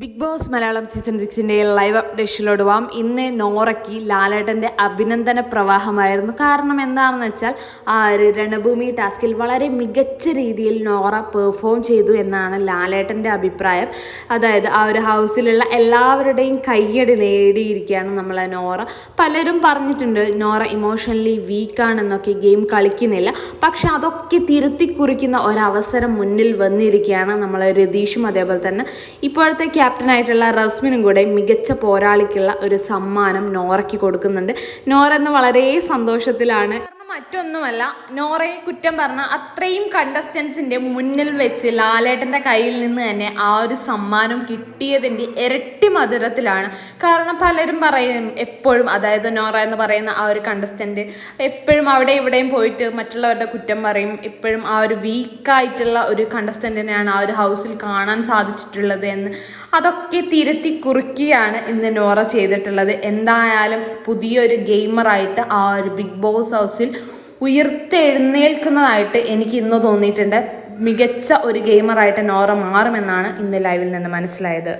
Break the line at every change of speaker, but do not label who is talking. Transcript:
Big Boss Malayalam season സിക്സിന്റെ live അപ്ഡേഷനിലോട് പോവാം. ഇന്ന് നോറയ്ക്ക് ലാലേട്ടന്റെ അഭിനന്ദന പ്രവാഹമായിരുന്നു. കാരണം എന്താണെന്ന് വെച്ചാൽ രണഭൂമി ടാസ്കിൽ വളരെ മികച്ച രീതിയിൽ നോറ പെർഫോം ചെയ്തു എന്നാണ് ലാലേട്ടന്റെ അഭിപ്രായം. അതായത് ആ ഒരു ഹൗസിലുള്ള എല്ലാവരുടെയും കയ്യടി നേടിയിരിക്കുകയാണ് നമ്മളെ നോറ. പലരും പറഞ്ഞിട്ടുണ്ട് നോറ ഇമോഷണലി വീക്കാണെന്നൊക്കെ ഗെയിം കളിക്കുന്നില്ല. പക്ഷെ അതൊക്കെ തിരുത്തി കുറിക്കുന്ന ഒരവസരം മുന്നിൽ വന്നിരിക്കുകയാണ് നമ്മളെ രതീഷും അതേപോലെ തന്നെ. ഇപ്പോഴത്തെ ക്യാപ്റ്റനായിട്ടുള്ള റസ്മിനും കൂടെ മികച്ച പോരാളിക്കുള്ള ഒരു സമ്മാനം നോറയ്ക്ക് കൊടുക്കുന്നുണ്ട്. നോറ എന്ന് വളരെ സന്തോഷത്തിലാണ്. മറ്റൊന്നുമല്ല നോറയെ കുറ്റം പറഞ്ഞ അത്രയും കണ്ടസ്റ്റൻസിന്റെ മുന്നിൽ വെച്ച് ലാലേട്ടന്റെ കയ്യിൽ നിന്ന് തന്നെ ആ ഒരു സമ്മാനം കിട്ടിയതിന്റെ ഇരട്ടി മധുരത്തിലാണ്. കാരണം പലരും പറയും എപ്പോഴും അതായത് നോറ എന്ന് പറയുന്ന ആ ഒരു കണ്ടസ്റ്റന്റ് എപ്പോഴും അവിടെ ഇവിടെയും പോയിട്ട് മറ്റുള്ളവരുടെ കുറ്റം പറയും. എപ്പോഴും ആ ഒരു വീക്കായിട്ടുള്ള ഒരു കണ്ടസ്റ്റന്റിനെയാണ് ആ ഒരു ഹൗസിൽ കാണാൻ സാധിച്ചിട്ടുള്ളത് എന്ന്. അതൊക്കെ തിരുത്തി കുറിക്കുകയാണ് ഇന്ന് നോറ ചെയ്തിട്ടുള്ളത്. എന്തായാലും പുതിയൊരു ഗെയിമറായിട്ട് ആ ഒരു ബിഗ് ബോസ് ഹൗസിൽ ഉയർത്തെഴുന്നേൽക്കുന്നതായിട്ട് എനിക്ക് ഇന്ന് തോന്നിയിട്ടുണ്ട്. മികച്ച ഒരു ഗെയിമറായിട്ട് നോറ മാറുമെന്നാണ് ഇന്ന് ലൈവിൽ നിന്ന് മനസ്സിലായത്.